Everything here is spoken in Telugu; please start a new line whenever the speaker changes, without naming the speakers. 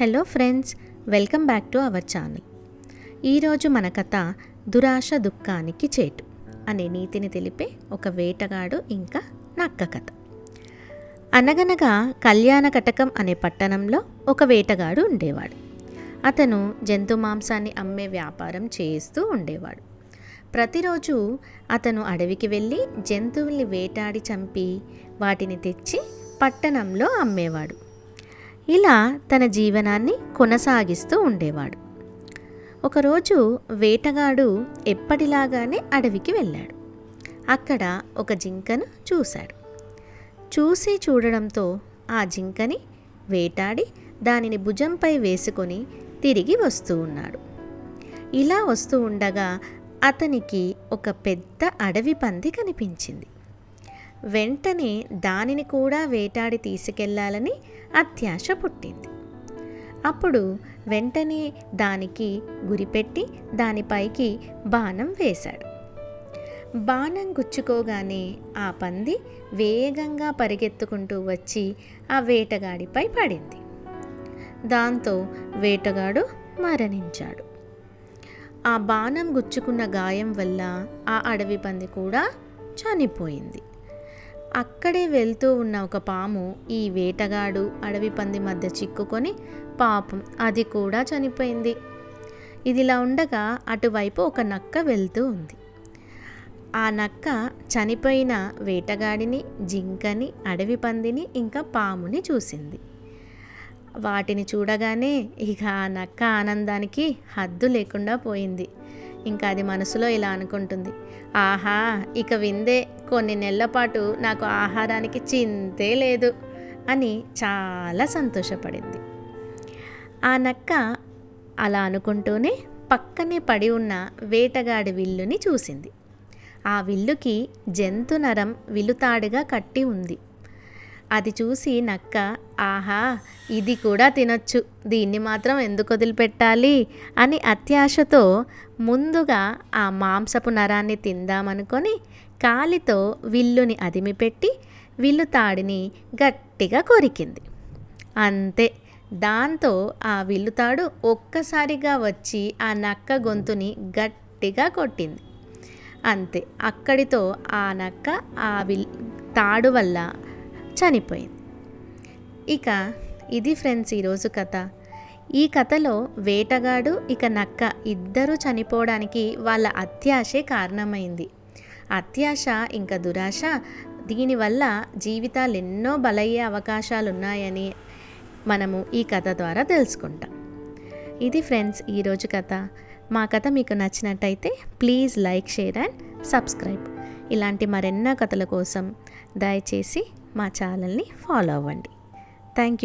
Hello friends welcome back to our channel. ఈరోజు మన కథ దురాశ దుఃఖానికి చేటు అనే నీతిని తెలిపే ఒక వేటగాడు ఇంకా నక్క కథ. అనగనగా కళ్యాణ కటకం అనే పట్టణంలో ఒక వేటగాడు ఉండేవాడు. అతను జంతు మాంసాన్ని అమ్మే వ్యాపారం చేస్తూ ఉండేవాడు. ప్రతిరోజు అతను అడవికి వెళ్ళి జంతువుల్ని వేటాడి చంపి వాటిని తెచ్చి పట్టణంలో అమ్మేవాడు. ఇలా తన జీవనాన్ని కొనసాగిస్తూ ఉండేవాడు. ఒకరోజు వేటగాడు ఎప్పటిలాగానే అడవికి వెళ్ళాడు. అక్కడ ఒక జింకను చూశాడు. చూసి చూడడంతో ఆ జింకని వేటాడి దానిని భుజంపై వేసుకొని తిరిగి వస్తూ ఉన్నాడు. ఇలా వస్తూ ఉండగా అతనికి ఒక పెద్ద అడవి పంది కనిపించింది. వెంటనే దానిని కూడా వేటాడి తీసుకెళ్ళాలని అత్యాశ పుట్టింది. అప్పుడు వెంటనే దానికి గురిపెట్టి దానిపైకి బాణం వేశాడు. బాణం గుచ్చుకోగానే ఆ పంది వేగంగా పరిగెత్తుకుంటూ వచ్చి ఆ వేటగాడిపై పడింది. దాంతో వేటగాడు మరణించాడు. ఆ బాణం గుచ్చుకున్న గాయం వల్ల ఆ అడవి పంది కూడా చనిపోయింది. అక్కడే వెళ్తూ ఉన్న ఒక పాము ఈ వేటగాడు అడవి పంది మధ్య చిక్కుకొని పాపం అది కూడా చనిపోయింది. ఇదిలా ఉండగా అటువైపు ఒక నక్క వెళ్తూ ఉంది. ఆ నక్క చనిపోయిన వేటగాడిని జింకని అడవి పందిని ఇంకా పాముని చూసింది. వాటిని చూడగానే ఇక ఆ నక్క ఆనందానికి హద్దు లేకుండా పోయింది. ఇంకా అది మనసులో ఇలా అనుకుంటుంది. ఆహా ఇక విందే కొన్ని నెలల పాటు నాకు ఆహారానికి చింతే లేదు అని చాలా సంతోషపడింది. ఆ నక్క అలా అనుకుంటూనే పక్కనే పడి ఉన్న వేటగాడి విల్లుని చూసింది. ఆ విల్లుకి జంతు నరం విలుతాడుగా కట్టి ఉంది. అది చూసి నక్క ఆహా ఇది కూడా తినొచ్చు. దీన్ని మాత్రం ఎందుకు వదిలిపెట్టాలి? అని అత్యాశతో ముందుగా ఆ మాంసపు నరాన్ని తిందామనుకొని కాలితో విల్లుని అదిమిపెట్టి విల్లు తాడిని గట్టిగా కొరికింది. అంతే దాంతో ఆ విల్లుతాడు ఒక్కసారిగా వచ్చి ఆ నక్క గొంతుని గట్టిగా కొట్టింది. అంతే అక్కడితో ఆ నక్క ఆ విల్ తాడు వల్ల చనిపోయింది. ఇక ఇది ఫ్రెండ్స్ ఈరోజు కథ. ఈ కథలో వేటగాడు ఇక నక్క ఇద్దరూ చనిపోవడానికి వాళ్ళ అత్యాశే కారణమైంది. అత్యాశ ఇంకా దురాశ దీనివల్ల జీవితాలు ఎన్నో బలయ్యే అవకాశాలు ఉన్నాయని మనము ఈ కథ ద్వారా తెలుసుకుంటాం. ఇది ఫ్రెండ్స్ ఈరోజు కథ. మా కథ మీకు నచ్చినట్టయితే please like share and subscribe. ఇలాంటి మరెన్నో కథల కోసం దయచేసి మా ఛానల్ని ఫాలో అవ్వండి. Thank you.